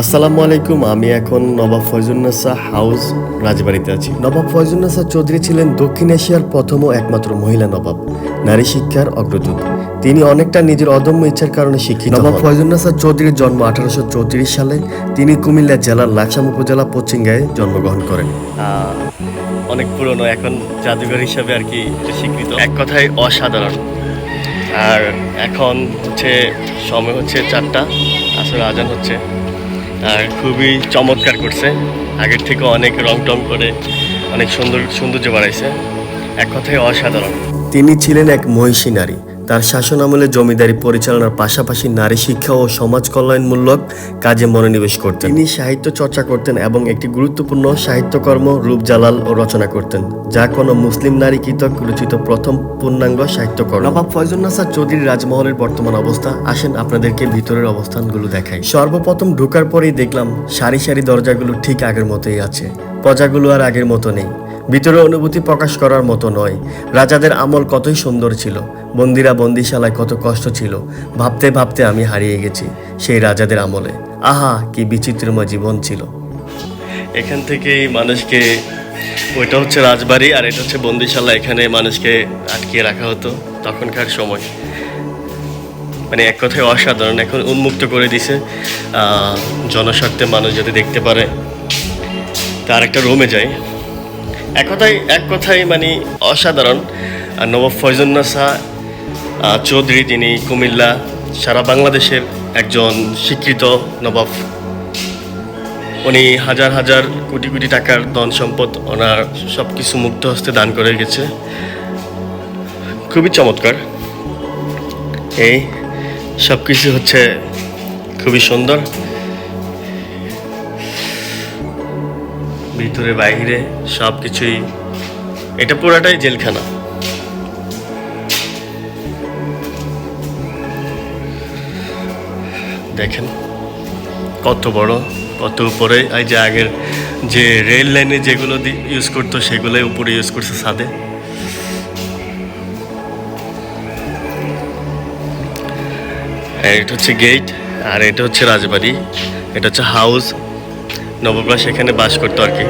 আসসালামু আলাইকুম আমি এখন নবাব ফয়জুন্নাসা হাউস রাজবাড়িতে আছি। নবাব ফয়জুন্নেসা চৌধুরী ছিলেন দক্ষিণ এশিয়ার প্রথম ও একমাত্র মহিলা নবাব নারী শিক্ষার অগ্রদূত। তিনি অনেকটা নিজের অদম্য ইচ্ছার কারণে শিক্ষিত নবাব ফয়জুন্নেসা চৌধুরীর জন্ম আঠারোশো চৌত্রিশ সালে তিনি কুমিল্লা জেলার লাকসাম উপজেলা পশ্চিমগাঁয়ে জন্মগ্রহণ করেন। অনেক পুরনো এখন জাদুঘর হিসাবে আর কি স্বীকৃত। এক কথায় অসাধারণ। আর এখন হচ্ছে সময় হচ্ছে চারটা আসলে আজান হচ্ছে। আর খুবই চমৎকার করছে। আগের থেকে অনেক রং টং করে, অনেক সুন্দর সৌন্দর্য বাড়াইছে। এক কথায় অসাধারণ। তিনি ছিলেন এক মহিষী নারী। তার শাসন আমলে জমিদারি পরিচালনার পাশাপাশি নারী শিক্ষা ও সমাজ কল্যাণমূলক কাজে মনোনিবেশ করতেন। তিনি সাহিত্য চর্চা করতেন এবং একটি গুরুত্বপূর্ণ সাহিত্যকর্ম রূপজালাল ও রচনা করতেন যা কোনো মুসলিম নারী কৃতক রচিত প্রথম পূর্ণাঙ্গ সাহিত্যকর্ম। নবাব ফয়জুল নাসার চৌধুরী রাজমহলের বর্তমান অবস্থা। আসেন আপনাদেরকে ভিতরের অবস্থানগুলো দেখাই। সর্বপ্রথম ঢোকার পরেই দেখলাম সারি সারি দরজাগুলো ঠিক আগের মতোই আছে। প্রজাগুলো আর আগের মতো নেই। ভিতরে অনুভূতি প্রকাশ করার মতো নয়। রাজাদের আমল কতই সুন্দর ছিল, বন্দিরা বন্দিশালায় কত কষ্ট ছিল, ভাবতে ভাবতে আমি হারিয়ে গেছি সেই রাজাদের আমলে। আহা, কি বিচিত্রময় জীবন ছিল। এখান থেকেই মানুষকে, ওইটা হচ্ছে রাজবাড়ি আর এটা হচ্ছে বন্দিশালা, এখানে মানুষকে আটকিয়ে রাখা হতো তখনকার সময়। মানে এক কথায় অসাধারণ, এখন উন্মুক্ত করে দিছে জনস্বার্থে মানুষ যদি দেখতে পারে, তার একটা রুমে যায় এক কথায় এক কথায় মানে অসাধারণ। নবাব ফয়জুন্নাসা চৌধুরী তিনি কুমিল্লা, সারা বাংলাদেশের একজন স্বীকৃত নবাব। উনি হাজার হাজার কোটি কোটি টাকার ধন সম্পদ ওনার সব কিছু মুক্ত হস্তে দান করে গেছে। খুবই চমৎকার। এই সব কিছু হচ্ছে খুবই সুন্দর। ভিতরে, বাইরে সব কিছুই এটা পুরাটাই জেলখানা। দেখেন, কত বড়, কত উপরে। এই যে আগের যে রেল লাইনে যেগুলো ইউজ করতো, সেগুলোই উপরে ইউজ করছে ছাদে। এটা হচ্ছে গেট আর এটা হচ্ছে রাজবাড়ি। এটা হচ্ছে হাউস নবগ্রাস এখানে বাস করতো আর কি।